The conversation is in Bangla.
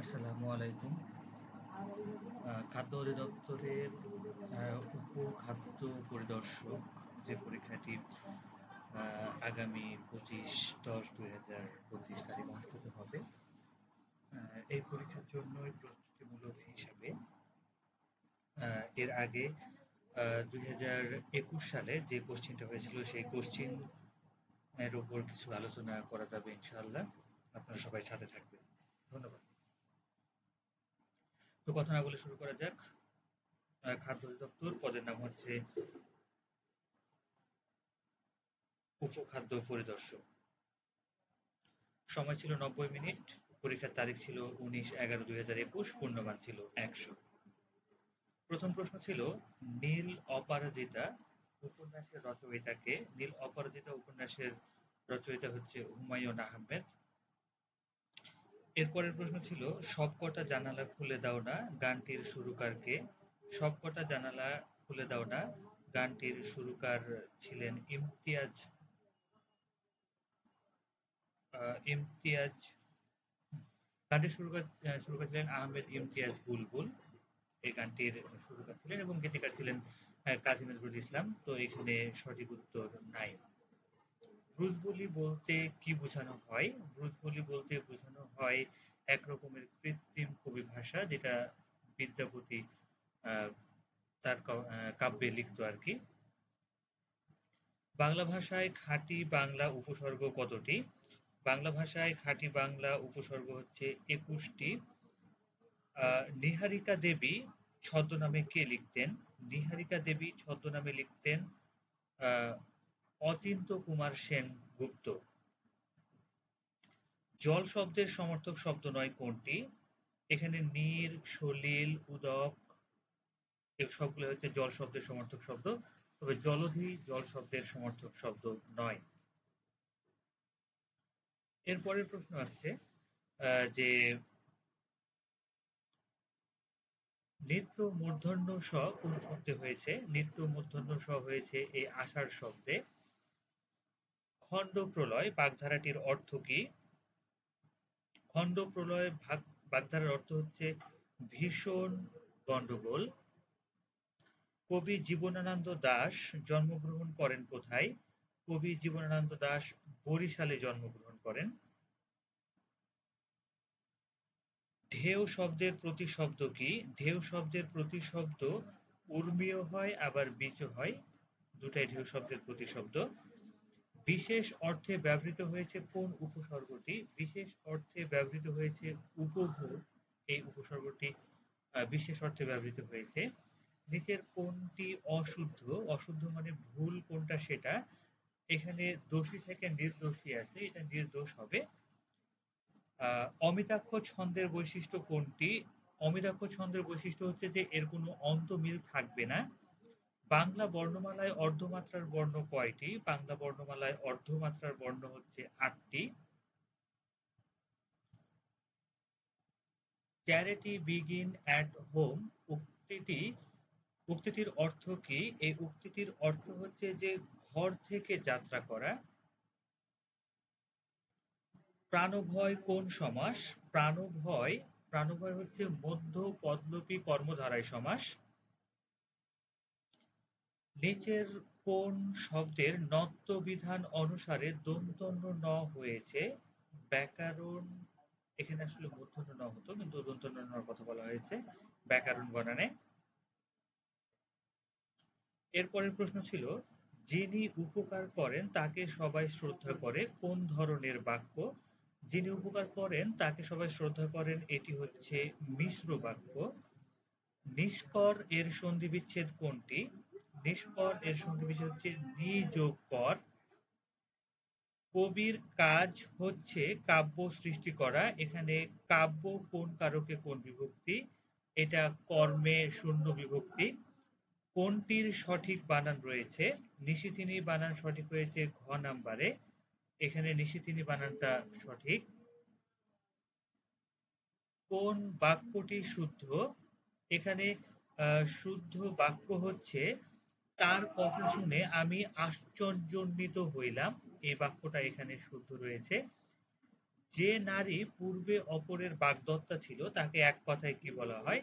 আসসালামু আলাইকুম। খাদ্য অধিদপ্তরের উপখাদ্য পরিদর্শক যে পরীক্ষাটি আগামী পঁচিশ দশ দুই হাজার পঁচিশ তারিখ অনুষ্ঠিত হবে এই পরীক্ষার জন্যই প্রস্তুতিমূলক হিসাবে এর আগে দুই হাজার একুশ সালে যে কোশ্চিনটা হয়েছিল, সেই কোশ্চিন এর উপর কিছু আলোচনা করা যাবে ইনশাআল্লাহ। আপনারা সবাই সাথে থাকবেন। ধন্যবাদ। তো কথা না বলে শুরু করা যাক। খাদ্য অধিদপ্তর পদের নাম হচ্ছে উপখাদ্য পরিদর্শক। সময় ছিল নব্বই মিনিট, পরীক্ষার তারিখ ছিল উনিশ এগারো দুই হাজার একুশ, পূর্ণমান ছিল একশো। প্রথম প্রশ্ন ছিল, নীল অপরাজিতা উপন্যাসের রচয়িতাকে, নীল অপরাজিতা উপন্যাসের রচয়িতা হচ্ছে হুমায়ুন আহমেদ। এরপরের প্রশ্ন ছিল সবকটা জানালা খুলে দাও না, গানটির সুরকারকে। সবকটা জানালা খুলে দাও না, গানটির সুরকার ছিলেন ইমতিয়াজ। ইমতিয়াজ, গানটির সুরকার সুরকার ছিলেন আহমেদ ইমতিয়াজ বুলবুল। এই গানটির সুরকার ছিলেন এবং গীতিকার ছিলেন কাজী নজরুল ইসলাম। তো এখানে সঠিক উত্তর নাই। ব্রুজবুলি বলতে কি বোঝানো হয়? ব্রুজবুলি বলতে বোঝানো হয় এক রকমের কৃত্রিম কবি ভাষা যেটা বিদ্যাপতি তার কাব্যে লিখতো আর কি। বাংলা ভাষায় খাঁটি বাংলা উপসর্গ কতটি? বাংলা ভাষায় খাঁটি বাংলা উপসর্গ হচ্ছে একুশটি। নিহারিকা দেবী ছদ্মনামে কে লিখতেন? নিহারিকা দেবী ছদ্মনামে লিখতেন আহ, অচিন্ত কুমার সেন গুপ্ত। জল শব্দের সমর্থক শব্দ নয় কোনটি? এখানে নীর সলিল উদক সবগুলো হচ্ছে জল শব্দের সমর্থক শব্দ। তবে জলধি জল শব্দের সমর্থক শব্দ নয়। এরপরের প্রশ্ন আসছে যে নিত্য মূর্ধন্য স কোন শব্দে হয়েছে? নিত্য মূর্ধন্য স হয়েছে এই আষাঢ় শব্দে। খণ্ড প্রলয় বাগধারাটির অর্থ কি? খণ্ড প্রলয় ভাগ বাগধারার অর্থ হচ্ছে ভীষণ গন্ডগোল কবি জীবনানন্দ দাস জন্মগ্রহণ করেন কোথায়? কবি জীবনানন্দ দাশ বরিশালে জন্মগ্রহণ করেন। ঢেউ শব্দের প্রতিশব্দ কি? ঢেউ শব্দের প্রতিশব্দ উর্মীয় হয়, আবার বীজ হয়। দুটাই ঢেউ শব্দের প্রতিশব্দ। বিশেষ অর্থে ব্যবহৃত হয়েছে কোন উপসর্গটি? বিশেষ অর্থে ব্যবহৃত হয়েছে উপভোগ। এই উপসর্গটি বিশেষ অর্থে ব্যবহৃত হয়েছে। নিচের কোনটি অশুদ্ধ? অশুদ্ধ মানে ভুল কোনটা সেটা? এখানে দোষী থেকে নির্দোষী আছে, এটা নির্দোষ হবে। অমিতাক্ষ ছন্দের বৈশিষ্ট্য কোনটি? অমিতাক্ষ ছন্দের বৈশিষ্ট্য হচ্ছে যে এর কোনো অন্তমিল থাকবে না। বাংলা বর্ণমালায় অর্ধমাত্রার বর্ণ কয়টি? বাংলা বর্ণমালায় অর্ধমাত্রার বর্ণ হচ্ছে আটটি। চ্যারিটি বিগিন অ্যাট হোম উক্তিটি, উক্তিটির অর্থ কি? এই উক্তিটির অর্থ হচ্ছে যে ঘর থেকে যাত্রা করা। প্রাণভয় কোন সমাস? প্রাণভয় প্রাণভয় হচ্ছে মধ্য পদলোপী কর্মধারায় সমাস। নিচের কোন শব্দের নত্ব বিধান অনুসারে দন্তন্য ন হয়েছে। ব্যাকরণ, এখানে আসলে মূর্ধন্য ন হতো, কিন্তু দন্তন্য নর কথা বলা হয়েছে ব্যাকরণ বনানে এরপরের প্রশ্ন ছিল, যিনি উপকার করেন তাকে সবাই শ্রদ্ধা করে, কোন ধরনের বাক্য? যিনি উপকার করেন তাকে সবাই শ্রদ্ধা করেন, এটি হচ্ছে মিশ্র বাক্য। নিষ্কর এর সন্ধি বিচ্ছেদ কোনটি? নিষ্কর, এর বিচ্ছেদ হচ্ছে নিযোগ কর কবির কাজ হচ্ছে কাব্য সৃষ্টি করা। এখানে কাব্য কোন কারকে কোন বিভক্তি? এটা কর্মে শূন্য বিভক্তি। কোনটির সঠিক বানান রয়েছে? নিশিথিনী বানান সঠিক হয়েছে ঘ নাম্বারে। এখানে নিশিথিনী বানানটা সঠিক। কোন বাক্যটি শুদ্ধ? এখানে শুদ্ধ বাক্য হচ্ছে তার কথা শুনে আমি আশ্চর্যান্বিত হইলাম এই বাক্যটা এখানে শুদ্ধ রয়েছে যে নারী পূর্বে অপরের বাগদত্তা ছিল, তাকে এক কথায় কি বলা হয়?